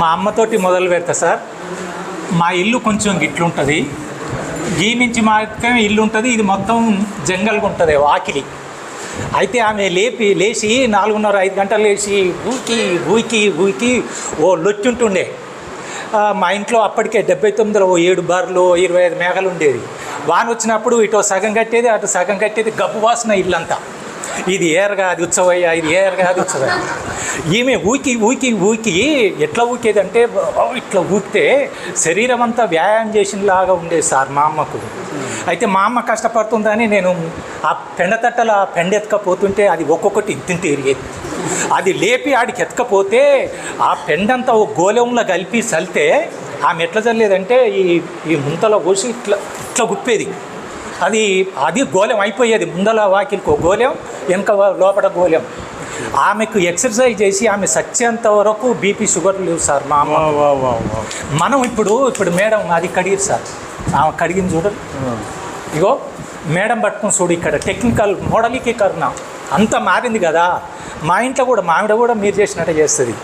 మా అమ్మతోటి మొదలు పెడతా సార్. మా ఇల్లు కొంచెం గిట్లుంటుంది. గీ నుంచి మాత్రమే ఇల్లు ఉంటుంది ఇది మొత్తం జంగల్గా ఉంటుంది వాకిలి. అయితే ఆమె లేపి లేచి నాలుగున్నర ఐదు గంటలు లేచి ఊకి ఊకి ఊకి ఓ లొచ్చుంటుండే. మా ఇంట్లో అప్పటికే డెబ్బై తొమ్మిదిలో ఓ ఏడు బార్లు ఇరవై ఐదు మేఘలు ఉండేది వాన వచ్చినప్పుడు ఇటు సగం కట్టేది అటు సగం కట్టేది గబ్బు వాసన ఇల్లంతా. ఇది ఏరగా అది ఉత్సవయ్య ఇది ఏరగా అది ఉత్సవయ్య. ఈమె ఊకి ఊకి ఊకి ఎట్లా ఊకేదంటే ఇట్లా ఊకితే శరీరం అంతా వ్యాయామం చేసినలాగా ఉండేది సార్ మా అమ్మకు. అయితే మా అమ్మ కష్టపడుతుందని నేను ఆ పెండతట్టలు ఆ పెండ ఎత్తుకపోతుంటే అది ఒక్కొక్కటి ఇంతింత ఎరిగేది. అది లేపి ఆడికి ఎత్తకపోతే ఆ పెండంతా ఒక గోలెంలో కలిపి చల్లితే ఆమె ఎట్లా చల్లేదంటే ఈ ఈ ముంతలో పోసి ఇట్లా ఇట్లా గుప్పేది. అది అది గోళం అయిపోయేది. ముందల వాకిలికి గోళం వెనక లోపల గోళం. ఆమెకు ఎక్సర్సైజ్ చేసి ఆమె సచ్చేంత వరకు బీపీ షుగర్ లేవు సార్ మా అమ్మ. మనం ఇప్పుడు ఇప్పుడు మేడం అది కడిగిరు సార్. ఆమె కడిగింది చూడండి ఇగో మేడం పట్టుకుని చూడు ఇక్కడ. టెక్నికల్ మోడలికీకరణ అంత మారింది కదా. మా ఇంట్లో కూడా మామిడ కూడా మీరు చేసినట్టే చేస్తుంది.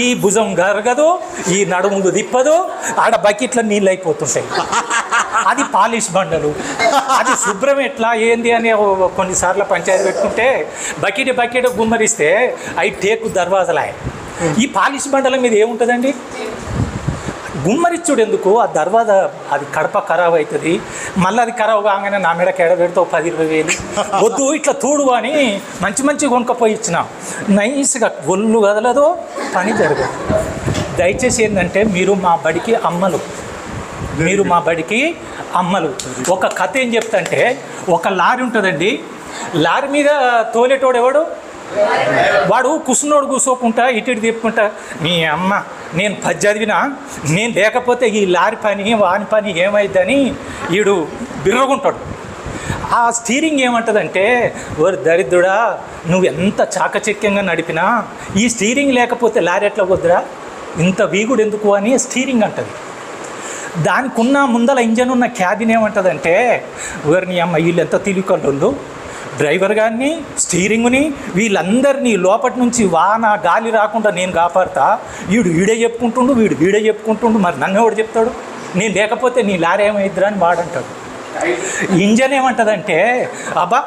ఈ భుజం గరగదు ఈ నడుములు తిప్పదు ఆడ బకెట్ల నీళ్ళు అయిపోతుంటాయి. అది పాలిష్ బండలు. అది శుభ్రం ఎట్లా ఏంది అని కొన్నిసార్లు పంచాయతీ పెట్టుకుంటే బకెట్ బకెట్ గుమ్మరిస్తే అవి టేకు దర్వాజలాయ. ఈ పాలిష్ బండల మీద ఏముంటుందండి? గుమ్మరిచ్చుడు ఎందుకు ఆ దర్వాజా అది కడప ఖరాబ్ అవుతుంది మళ్ళీ అది ఖరాబ్ కాగానే నా మీద కేడ పెడతావు పది ఇరవై వేలు. వద్దు ఇట్లా తూడు అని మంచి మంచి కొనుక్కపోయి ఇచ్చిన. నైస్గా ఒళ్ళు కదలదు పని జరగదు. దయచేసి ఏంటంటే మీరు మా బడికి అమ్మలు. మీరు మా బడికి అమ్మలు. ఒక కథ ఏం చెప్తంటే ఒక లారీ ఉంటుందండి. లారీ మీద తోలేటోడు ఎవడు? వాడు కుసునోడు కూసోకుంటా ఇటు ఇటు తిప్పుకుంటా మీ అమ్మ నేను పది చదివినా నేను లేకపోతే ఈ లారీ పని వాని పని ఏమైద్దని వీడు బిర్రగుంటాడు. ఆ స్టీరింగ్ ఏమంటుందంటే ఓరి దరిద్రుడా నువ్వు ఎంత చాకచక్యంగా నడిపినా ఈ స్టీరింగ్ లేకపోతే లారీ ఎట్లా వద్దురా ఇంత వీగుడు ఎందుకు అని స్టీరింగ్ అంటది. దానికి ఉన్న ముందల ఇంజన్ ఉన్న క్యాబిన్ ఏమంటుందంటే ఎవరిని అమ్మ వీళ్ళు ఎంత తెలివికల్లోళ్ళు డ్రైవర్ గారిని స్టీరింగ్ని వీళ్ళందరినీ లోపటి నుంచి వాన గాలి రాకుండా నేను కాపాడుతా. వీడు వీడే చెప్పుకుంటుండు వీడు వీడే చెప్పుకుంటుండు. మరి నన్ను ఎవడు చెప్తాడు? నేను లేకపోతే నీ లారీ ఏమైద్దిరా అని వాడంటాడు. ఇంజన్ ఏమంటుందంటే అబ్బా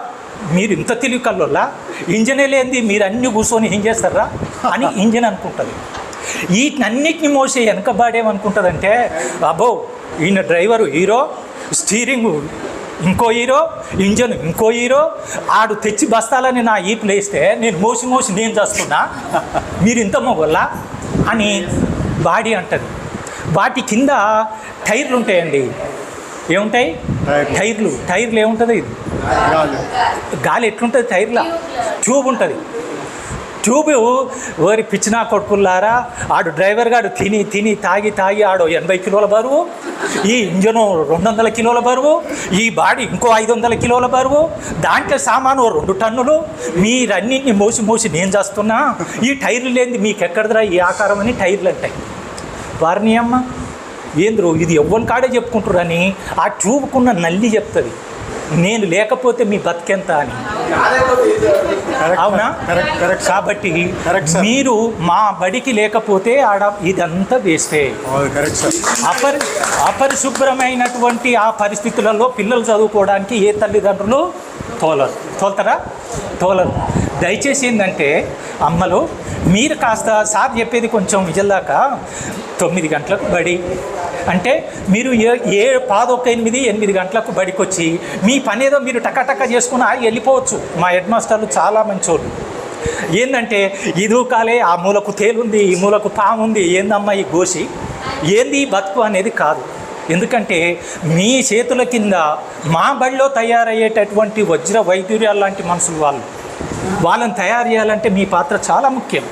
మీరు ఇంత తెలివి కల్లోలా ఇంజనే లేనిది మీరు అన్ని కూర్చొని ఏం చేస్తారా? అని ఇంజన్ అనుకుంటుంది. వీటినన్నిటిని మోసే వెనకబాడేమనుకుంటుందంటే అబ్బో ఈయన డ్రైవరు హీరో స్టీరింగ్ ఇంకో హీరో ఇంజన్ ఇంకో హీరో ఆడు తెచ్చి బస్తాలని నా ఈ ప్లేస్తే నేను మోసి మోసి నేను చేస్తున్నా. మీరు ఇంత మొగల్లా అని బాడీ అంటది. వాటి కింద టైర్లు ఉంటాయండి. ఏముంటాయి? టైర్లు. టైర్లు. ఏముంటుంది? ఇది గాలి. గాలి ఎట్లుంటుంది? టైర్లా. ట్యూబ్ ఉంటుంది. ట్యూబ్ ఓరి పిచ్చినా కొడుకుల్లారా ఆడు డ్రైవర్ గాడు తిని తిని తాగి తాగి ఆడు ఎనభై కిలోల బరువు ఈ ఇంజను రెండు వందల కిలోల బరువు ఈ బాడీ ఇంకో ఐదు వందల కిలోల బరువు దాంట్లో సామాను రెండు టన్నులు మీరన్నింటినీ మోసి మోసి నేను చేస్తున్నా ఈ టైర్లు లేనిది మీకు ఎక్కడదరా ఈ ఆకారం అని టైర్లు అంటాయి. వారిని అమ్మ ఏంద్రు ఇది ఎవ్వని కాడే చెప్పుకుంటారని ఆ ట్యూబ్కున్న నల్లి చెప్తుంది. నేను లేకపోతే మీ బతికెంత అని. అవునా? కరెక్ట్ కాబట్టి మీరు మా బడికి లేకపోతే ఆడ ఇదంతా వేస్తే. అపరి అపరిశుభ్రమైనటువంటి ఆ పరిస్థితులలో పిల్లలు చదువుకోవడానికి ఏ తల్లిదండ్రులు తోలరు. తోలుతారా? తోలరు. దయచేసి ఏంటంటే అమ్మలు మీరు కాస్త సార్ చెప్పేది కొంచెం విజల్దాకా తొమ్మిది గంటలకు బడి. అంటే మీరు ఏ ఏ పాదొక్క ఎనిమిది ఎనిమిది గంటలకు బడికొచ్చి మీ పని ఏదో మీరు టకటక చేసుకుని ఆగి వెళ్ళిపోవచ్చు. మా హెడ్ మాస్టర్లు చాలా మంచోళ్ళు. ఏంటంటే ఈ దూకాలే ఆ మూలకు తేలుంది ఈ మూలకు పాముంది ఏందమ్మా ఈ గోసి? ఏంది బతుకు అనేది కాదు. ఎందుకంటే మీ చేతుల కింద మా బడిలో తయారయ్యేటటువంటి వజ్ర వైద్యుర్యాలు లాంటి మనుషులు వాళ్ళు. వాళ్ళని తయారు చేయాలంటే మీ పాత్ర చాలా ముఖ్యం.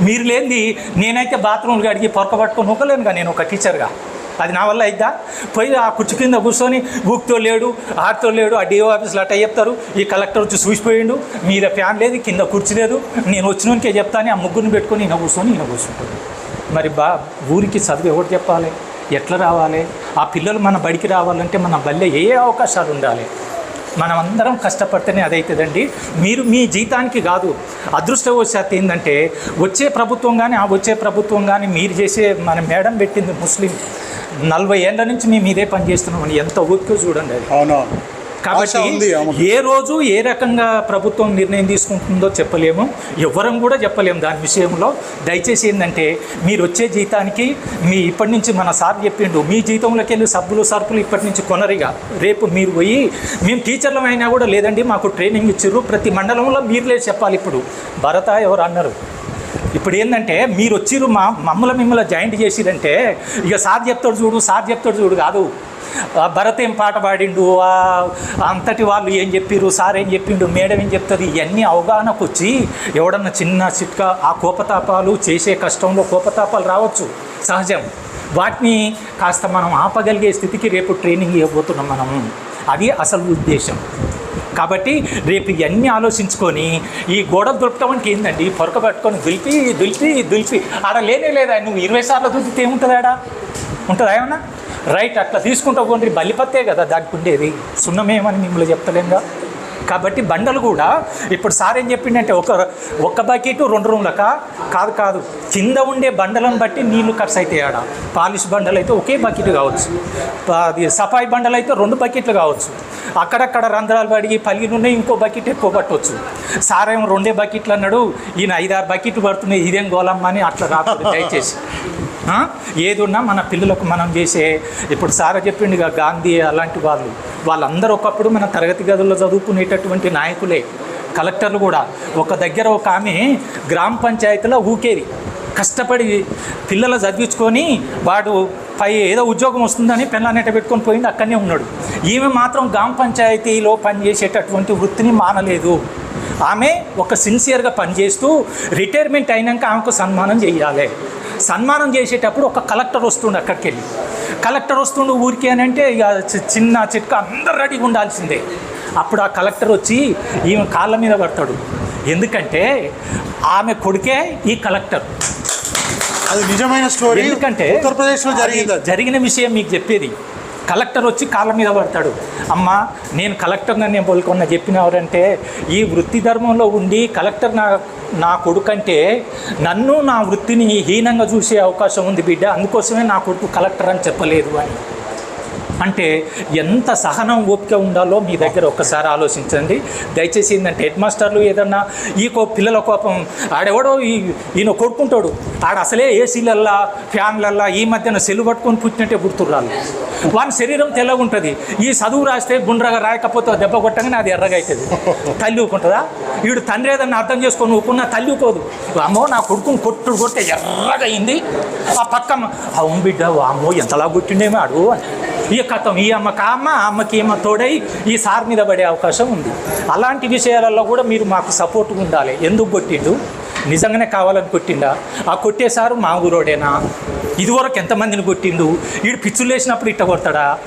మీరు లేనిది నేనైతే బాత్రూమ్లు కడిగి పొరక పట్టుకొని నొక్కలేనుగా నేను ఒక టీచర్గా. అది నా వల్ల అయిద్దా? పోయి ఆ కుర్చీ కింద కూర్చొని ఊక్తో లేడు ఆటతో లేడు ఆ డిఓ ఆఫీస్లో అట్ట చెప్తారు ఈ కలెక్టర్ వచ్చి చూసిపోయిండు మీద ఫ్యాన్ లేదు కింద కుర్చీ లేదు నేను వచ్చినకే చెప్తాను ఆ ముగ్గురిని పెట్టుకొని ఈయన కూర్చొని ఈయన కూర్చుంటాడు. మరి బా ఊరికి చదువు ఎవరు చెప్పాలి? ఎట్లా రావాలి? ఆ పిల్లలు మన బడికి రావాలంటే మన బల్లె ఏ అవకాశాలు ఉండాలి? మనం అందరం కష్టపడితేనే అదవుతుందండి మీరు మీ జీతానికి కాదు అదృష్టవశాత్తు ఏంటంటే వచ్చే ప్రభుత్వం కానీ ఆ వచ్చే ప్రభుత్వం కానీ మీరు చేసే మన మేడం పెట్టింది ముస్లిం నలభై ఏళ్ళ నుంచి మేము ఇదే పని చేస్తున్నామని ఎంత ఓపిక చూడండి అది. అవునవును. కాబట్టి. ఏ రోజు ఏ రకంగా ప్రభుత్వం నిర్ణయం తీసుకుంటుందో చెప్పలేము. ఎవ్వరం కూడా చెప్పలేము దాని విషయంలో. దయచేసి ఏంటంటే మీరు వచ్చే జీతానికి మీ ఇప్పటి నుంచి మన సార్ చెప్పిండు మీ జీతంలోకి వెళ్ళి సబ్బులు సరుకులు ఇప్పటి నుంచి కొనరిగా. రేపు మీరు పోయి మేము టీచర్లం అయినా కూడా లేదండి మాకు ట్రైనింగ్ ఇచ్చారు ప్రతి మండలంలో మీరులే చెప్పాలి ఇప్పుడు. భరత ఎవరు అన్నారు? ఇప్పుడు ఏంటంటే మీరు వచ్చిర్రు మా మమ్మల్ని మిమ్మల్ని జాయింట్ చేసిరంటే ఇక సార్ చెప్తాడు చూడు సార్ చెప్తాడు చూడు కాదు. భరత్ ఏం పాట పాడిండు? ఆ అంతటి వాళ్ళు ఏం చెప్పిర్రు? సార్ ఏం చెప్పిండు? మేడం ఏం చెప్తుంది? ఇవన్నీ అవగాహనకు వచ్చి ఎవడన్నా చిన్న చిట్కా ఆ కోపతాపాలు చేసే కష్టంలో కోపతాపాలు రావచ్చు. సహజం. వాటిని కాస్త మనం ఆపగలిగే స్థితికి రేపు ట్రైనింగ్ ఇవ్వబోతున్నాం మనం. అది అసలు ఉద్దేశం. కాబట్టి రేపు ఇవన్నీ ఆలోచించుకొని ఈ గోడ దులపటం అంటే ఏందండి పొరక పట్టుకొని దులిపి దులిపి దులిపి. ఆడ లేనే లేదా? నువ్వు ఇరవై సార్లు దులిపితే ఏముంటుంది ఆడ ఉంటుందా ఏమన్నా? రైట్ అట్లా తీసుకుంటా పోండి బలిపత్తే కదా దానికి ఉండేది. సున్నమేమని మిమ్మల్ని చెప్తలేంగా కాబట్టి బండలు కూడా ఇప్పుడు సార్ ఏం చెప్పిండంటే ఒక ఒక్క బకెట్ రెండు రూమ్లక? కాదు కాదు. కింద ఉండే బండలను బట్టి నీళ్ళు ఖర్చు అవుతాయి ఆడ పాలిష్ బండలు అయితే ఒకే బకెట్ కావచ్చు. అది సఫాయి బండలు అయితే రెండు బకెట్లు కావచ్చు. అక్కడక్కడ రంధ్రాలు పడిగి పలిగినున్నాయి ఇంకో బకెట్ ఎక్కువ పట్టవచ్చు సార్ ఏమో రెండే బకెట్లు అన్నాడు ఈయన ఐదారు బకెట్లు పడుతున్నాయి ఇదేం గోలమ్మ అని అట్లా రాకూడదు దయచేసి. ఏది ఉన్నా మన పిల్లలకు మనం చేసే ఇప్పుడు సారా చెప్పిండుగా గాంధీ అలాంటి వాళ్ళు. వాళ్ళందరూ ఒకప్పుడు మన తరగతి గదుల్లో చదువుకునేటటువంటి నాయకులే కలెక్టర్లు కూడా. ఒక దగ్గర ఒక ఆమె గ్రామ పంచాయతీలో ఊకేది. కష్టపడి పిల్లలు చదివించుకొని వాడు పై ఏదో ఉద్యోగం వస్తుందని పెళ్ళానేట పెట్టుకొని పోయింది అక్కడనే ఉన్నాడు. ఈమె మాత్రం గ్రామ పంచాయతీలో పనిచేసేటటువంటి వృత్తిని మానలేదు. ఆమె ఒక సిన్సియర్గా పనిచేస్తూ రిటైర్మెంట్ అయినాక ఆమెకు సన్మానం చేయాలి. సన్మానం చేసేటప్పుడు ఒక కలెక్టర్ వస్తుండు అక్కడికి వెళ్ళి కలెక్టర్ వస్తుండు ఊరికి అని అంటే ఇక చిన్న చిట్క అందరు రెడీగా ఉండాల్సిందే. అప్పుడు ఆ కలెక్టర్ వచ్చి ఈమె కాళ్ళ మీద పడతాడు. ఎందుకంటే ఆమె కొడుకే ఈ కలెక్టర్. అది నిజమైన స్టోరీ ఎందుకంటే ఉత్తరప్రదేశ్లో జరిగింది జరిగిన విషయం మీకు చెప్పేది. కలెక్టర్ వచ్చి కాళ్ళ మీద పడతాడు. అమ్మ నేను కలెక్టర్ నేను పోలుకున్న చెప్పినవరంటే ఈ వృత్తి ధర్మంలో ఉండి కలెక్టర్ నా నా కొడుకంటే నన్ను నా వృత్తిని హీనంగా చూసే అవకాశం ఉంది బిడ్డ అందుకోసమే నా కొడుకు కలెక్టర్ అని చెప్పలేదు అని. అంటే ఎంత సహనం ఓపిక ఉండాలో మీ దగ్గర ఒక్కసారి ఆలోచించండి. దయచేసి ఏంటంటే హెడ్ మాస్టర్లు ఏదన్నా ఈ కో పిల్లల కోపం ఆడెవడో ఈ ఈయన కొడుకుంటాడు. ఆడ అసలే ఏసీలల్లా ఫ్యాన్లల్లా ఈ మధ్యన సెల్లు పట్టుకొని పుట్టినట్టే పుడుతుర్రాలు వాని శరీరం తెల్లగా ఉంటుంది. ఈ చదువు రాస్తే గుండ్రగా రాయకపోతే దెబ్బ కొట్టగానే అది ఎర్రగా అవుతుంది తల్లి ఊకుంటుందా వీడు తండ్రి ఏదన్నా అర్థం చేసుకొని ఊకున్నా తల్లి ఊకోదు అమ్మో నా కొడుకుని కొట్టుడు కొట్టే ఎర్రగా అయింది. ఆ పక్క అవును బిడ్డ అమ్మో ఎంతలా కొట్టిండేమో అడు అని. ఈ కథం ఈ అమ్మకి అమ్మ అమ్మకి ఏమ తోడై ఈ సార్ మీద పడే అవకాశం ఉంది. అలాంటి విషయాలలో కూడా మీరు మాకు సపోర్ట్గా ఉండాలి. ఎందుకు కొట్టిండు? నిజంగానే కావాలని కొట్టిండా? ఆ కొట్టేసారు మా ఊరోడేనా? ఇదివరకు ఎంతమందిని కొట్టిండు? వీడు పిచ్చులు వేసినప్పుడు ఇట్ట కొడతాడా?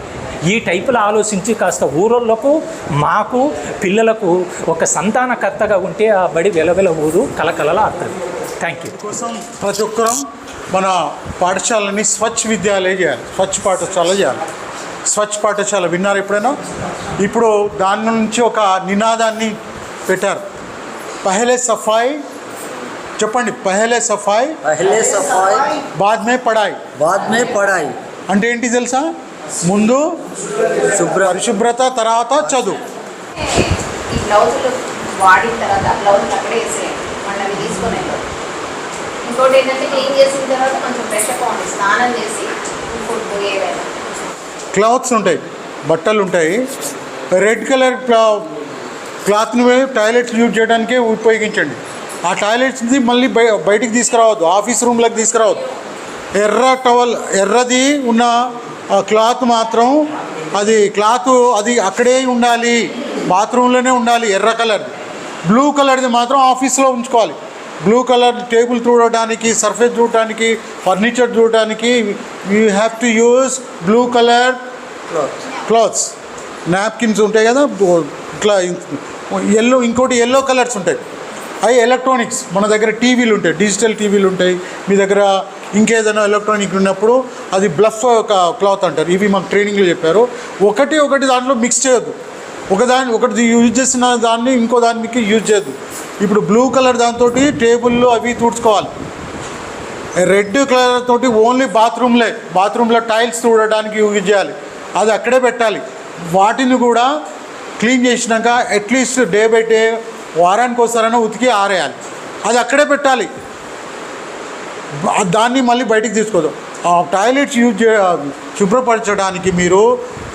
ఈ టైపులో ఆలోచించి కాస్త ఊరోళ్ళకు మాకు పిల్లలకు ఒక సంతానకర్తగా ఉంటే ఆ బడి వెలవెల ఊరు కలకలలా ఆడుతుంది. థ్యాంక్ యూ కోసం ప్రతి ఒక్కరం మన పాఠశాలని స్వచ్ఛ విద్యాలయ చేయాలి. స్వచ్ఛ పాఠశాల చేయాలి. స్వచ్ఛ పాఠశాల విన్నారు ఎప్పుడైనా? ఇప్పుడు దాని నుంచి ఒక నినాదాన్ని పెట్టారు. పహలే సఫాయి చెప్పండి పహలే సఫాయి పహలే సఫాయి బాద్మే పడాయి. బాద్మే పడాయి. అంటే ఏంటి తెలుసా? ముందు శుభ్ర పరిశుభ్రత తర్వాత చదువు. ఇంకోటి ఏంటంటే క్లీన్ చేసిన తర్వాత కొంచెం ఫ్రెష్ అప్ అవ్వండి. స్నానం చేసి ఫుడ్ ఏవైనా క్లాత్స్ ఉంటాయి బట్టలు ఉంటాయి. రెడ్ కలర్ క్లాత్ని టాయిలెట్స్ యూజ్ చేయడానికే ఉపయోగించండి. ఆ టాయిలెట్స్ని మళ్ళీ బయ బయటికి తీసుకురావద్దు ఆఫీస్ రూమ్లోకి తీసుకురావద్దు. ఎర్ర టవల్ ఎర్రది ఉన్న ఆ క్లాత్ మాత్రం అది క్లాత్ అది అక్కడే ఉండాలి బాత్రూంలోనే ఉండాలి ఎర్ర కలర్ది. బ్లూ కలర్ది మాత్రం ఆఫీస్లో ఉంచుకోవాలి. బ్లూ కలర్ టేబుల్ చూడడానికి సర్ఫేస్ చూడటానికి ఫర్నిచర్ చూడటానికి you have to use blue colour clothes napkins ఉంటాయి కదా ఇట్లా ఎల్లో ఇంకోటి ఎల్లో కలర్స్ ఉంటాయి. అవి ఎలక్ట్రానిక్స్ మన దగ్గర టీవీలు ఉంటాయి డిజిటల్ టీవీలు ఉంటాయి. మీ దగ్గర ఇంకేదైనా ఎలక్ట్రానిక్ ఉన్నప్పుడు అది బ్లఫ్ క్లాత్ అంటారు. ఇవి మాకు ట్రైనింగ్లో చెప్పారు. ఒకటి ఒకటి దాంట్లో మిక్స్ చేయొద్దు. ఒకదాని ఒకటి యూజ్ చేసిన దాన్ని ఇంకో దానికి యూజ్ చేయదు ఇప్పుడు బ్లూ కలర్ దాంతో టేబుల్లో అవి తుడుచుకోవాలి. రెడ్ కలర్ తోటి ఓన్లీ బాత్రూమ్లే బాత్రూంలో టైల్స్ చూడడానికి యూజ్ చేయాలి. అది అక్కడే పెట్టాలి. వాటిని కూడా క్లీన్ చేసినాక అట్లీస్ట్ డే బై డే వారానికి ఒకసారైనా ఉతికి ఆరేయాలి. అది అక్కడే పెట్టాలి. దాన్ని మళ్ళీ బయటికి తీసుకోదు. ఆ టాయిలెట్స్ యూజ్ చే శుభ్రపరచడానికి మీరు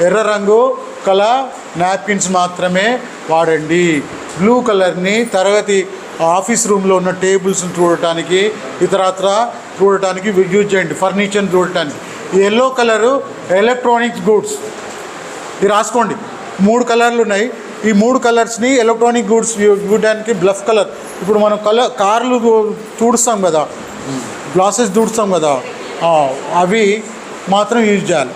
ఎర్ర రంగు కల నాప్కిన్స్ మాత్రమే వాడండి. బ్లూ కలర్ని తరగతి ఆఫీస్ రూమ్లో ఉన్న టేబుల్స్ని చూడటానికి ఇతరత్ర చూడటానికి యూజ్ చేయండి ఫర్నిచర్ని చూడటానికి. Yellow colour electronics goods. ఇది రాసుకోండి. మూడు కలర్లు ఉన్నాయి. ఈ మూడు కలర్స్ని ఎలక్ట్రానిక్ గూడ్స్ చూడడానికి బ్లఫ్ కలర్. ఇప్పుడు మనం కలర్ కార్లు చూడుస్తాం కదా. గ్లాసెస్ చూడుస్తాం కదా. అవి మాత్రం యూజ్ చేయాలి.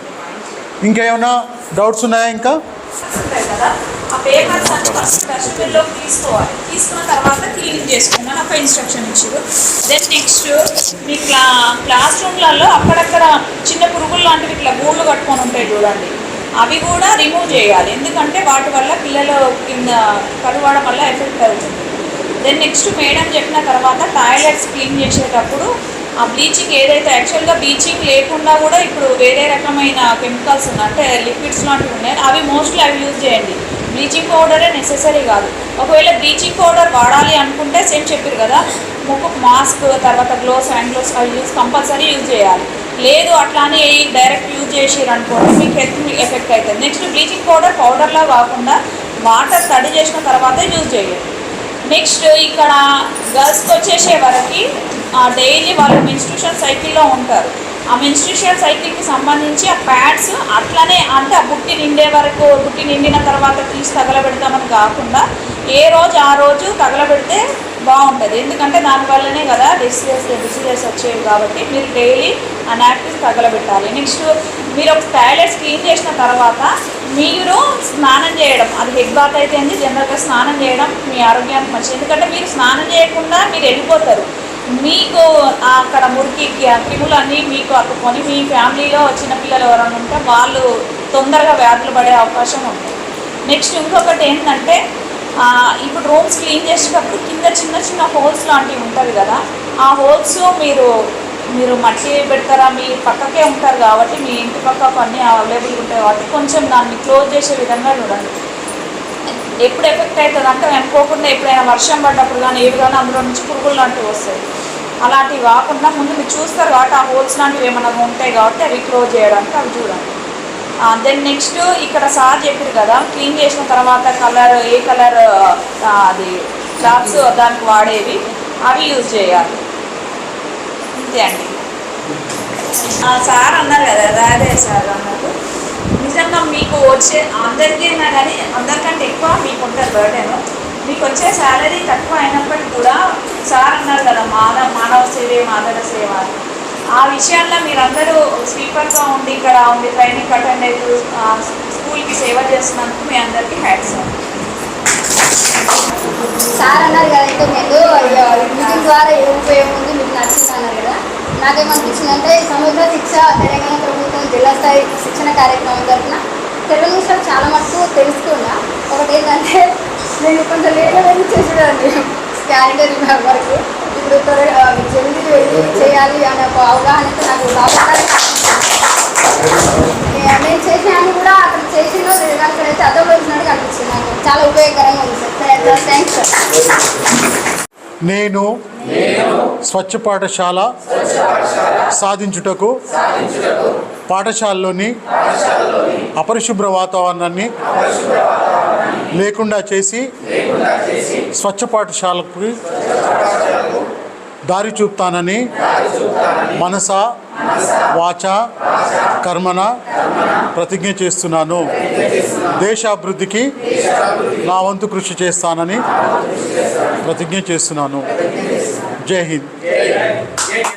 ఇంకేమైనా డౌట్స్ ఉన్నాయా ఇంకా? కదా. ఆ పేపర్స్ అన్ని ఫస్ట్ డస్ట్బిన్లోకి తీసుకోవాలి. తీసుకున్న తర్వాత క్లీన్ చేసుకున్నాను ఒక ఇన్స్ట్రక్షన్ ఇచ్చారు. దెన్ నెక్స్ట్ మీ క్లా క్లాస్ రూమ్లలో అక్కడక్కడ చిన్న పురుగులు లాంటివి ఇట్లా గూళ్ళు కట్టుకొని ఉంటాయి చూడండి. అవి కూడా రిమూవ్ చేయాలి. ఎందుకంటే వాటి వల్ల పిల్లలు కింద కరువడం వల్ల ఎఫెక్ట్ అవుతుంది. దెన్ నెక్స్ట్ మేడం చెప్పిన తర్వాత టాయిలెట్స్ క్లీన్ చేసేటప్పుడు ఆ బ్లీచింగ్ ఏదైతే యాక్చువల్గా బ్లీచింగ్ లేకుండా కూడా ఇప్పుడు వేరే రకమైన కెమికల్స్ ఉన్నాయి అంటే లిక్విడ్స్ లాంటివి ఉన్నాయి. అవి మోస్ట్లీ అవి యూజ్ చేయండి. బ్లీచింగ్ పౌడరే నెసెసరీ కాదు. ఒకవేళ బ్లీచింగ్ పౌడర్ వాడాలి అనుకుంటే సేమ్ చెప్పారు కదా ముక్కు మాస్క్ తర్వాత గ్లోవ్స్ హ్యాండ్ గ్లోవ్స్ అవి యూజ్ కంపల్సరీ యూజ్ చేయాలి. లేదు అట్లానే డైరెక్ట్ యూజ్ చేసారు అనుకోండి మీకు హెల్త్ ఎఫెక్ట్ అవుతుంది నెక్స్ట్ బ్లీచింగ్ పౌడర్ పౌడర్లా కాకుండా వాటర్ తడి చేసిన తర్వాతే యూజ్ చేయాలి నెక్స్ట్ ఇక్కడ గర్ల్స్కి వచ్చేసే వరకు డైలీ వాళ్ళు మెన్స్ట్రిషన్ సైకిల్లో ఉంటారు. ఆ మెన్స్ట్రిషన్ సైకిల్కి సంబంధించి ఆ ప్యాడ్స్ అట్లనే అంటే ఆ బుట్టి నిండే వరకు బుట్టి నిండిన తర్వాత తీసి తగలబెడతామని కాకుండా ఏ రోజు ఆ రోజు తగలబెడితే బాగుంటుంది. ఎందుకంటే దానివల్లనే కదా డిసీజెస్ డిసీజెస్ వచ్చేవి కాబట్టి మీరు డైలీ ఆ నాప్కిన్స్ తగలబెట్టాలి. నెక్స్ట్ మీరు ఒక టాయిలెట్స్ క్లీన్ చేసిన తర్వాత మీరు స్నానం చేయడం అది హెడ్ బాత్ అయితే ఏంది జనరల్గా స్నానం చేయడం మీ ఆరోగ్యానికి మంచిది. ఎందుకంటే మీరు స్నానం చేయకుండా మీరు వెళ్ళిపోతారు. మీకు అక్కడ మురికి క్రిములన్నీ మీకు అక్కుకొని మీ ఫ్యామిలీలో చిన్న పిల్లలు ఎవరైనా ఉంటే వాళ్ళు తొందరగా వ్యాధులు పడే అవకాశం ఉంటుంది నెక్స్ట్ ఇంకొకటి ఏంటంటే ఇప్పుడు రూమ్స్ క్లీన్ చేసేటప్పుడు కింద చిన్న చిన్న హోల్స్ లాంటివి ఉంటుంది కదా ఆ హోల్స్ మీరు మీరు మట్టి పెడతారా? మీ పక్కకే ఉంటారు కాబట్టి మీ ఇంటి పక్కకు అన్నీ అవైలబుల్ ఉంటాయి కాబట్టి కొంచెం దాన్ని క్లోజ్ చేసే విధంగా చూడండి. ఎప్పుడు ఎఫెక్ట్ అవుతుంది అంటే అనుకోకుండా ఎప్పుడైనా వర్షం పడ్డప్పుడు కానీ ఏవి కానీ అందులో నుంచి పురుగులు లాంటివి వస్తాయి. అలాంటివి కాకుండా ముందు మీరు చూస్తారు కాబట్టి ఆ హోల్స్ లాంటివి ఏమైనా ఉంటాయి కాబట్టి అవి క్లోజ్ చేయడానికి అవి చూడండి. దెన్ నెక్స్ట్ ఇక్కడ సార్ చెప్పారు కదా క్లీన్ చేసిన తర్వాత కలర్ ఏ కలర్ అది క్లాత్స్ దానికి వాడేవి అవి యూజ్ చేయాలి. అంతే అండి. సార్ అన్నారు కదా రాదే సార్ అన్నారు. నిజంగా మీకు వచ్చే అందరికీ కానీ అందరికంటే ఎక్కువ మీకు ఉంటుంది బర్డెన్ మీకు వచ్చే శాలరీ తక్కువ అయినప్పటికీ కూడా సార్ అన్నారు కదా మానవ మానవ సేవే మాధవ సేవ ఆ విషయాల్లో మీరందరూ స్వీపర్గా ఉండి ఇక్కడ ఉండి ట్రైనింగ్ అటెండ్ అవుతూ స్కూల్కి సేవ చేస్తున్నందుకు మీ అందరికీ హ్యాట్స్ సార్ అన్నారు కదా ఇంకో ముందు మీటింగ్ ద్వారా ఏ ఉపయోగం ఉంది మీకు నచ్చింది అన్నారు కదా. నాకేమనిపించిందంటే అంటే సముద్ర శిక్ష తెలంగాణ ప్రభుత్వం జిల్లా స్థాయి శిక్షణ కార్యక్రమం తరఫున తెలుగు విషయాలు చాలా మటుకు తెలుసుకున్నా. ఒకటి ఏంటంటే నేను కొంచెం లేట్గా వెళ్ళి చేసేదాన్ని. క్యాలెండర్ వరకు ఇప్పుడు త్వరగా జల్దీ వెళ్ళి చేయాలి అనే ఒక అవగాహన అయితే నాకు నేను చేసినాను కూడా అక్కడ అక్కడైతే అదొక వచ్చినట్టు అనిపించింది నాకు. చాలా ఉపయోగకరంగా ఉంది సార్. Thanks sir. నేను స్వచ్ఛ పాఠశాల సాధించుటకు పాఠశాలలోని అపరిశుభ్ర వాతావరణాన్ని లేకుండా చేసి స్వచ్ఛ పాఠశాలకు దారి చూపుతానని మనస వాచ కర్మన ప్రతిజ్ఞ చేస్తున్నాను. దేశాభివృద్ధికి నా వంతు కృషి చేస్తానని ప్రతిజ్ఞ చేస్తున్నాను. జై హింద్.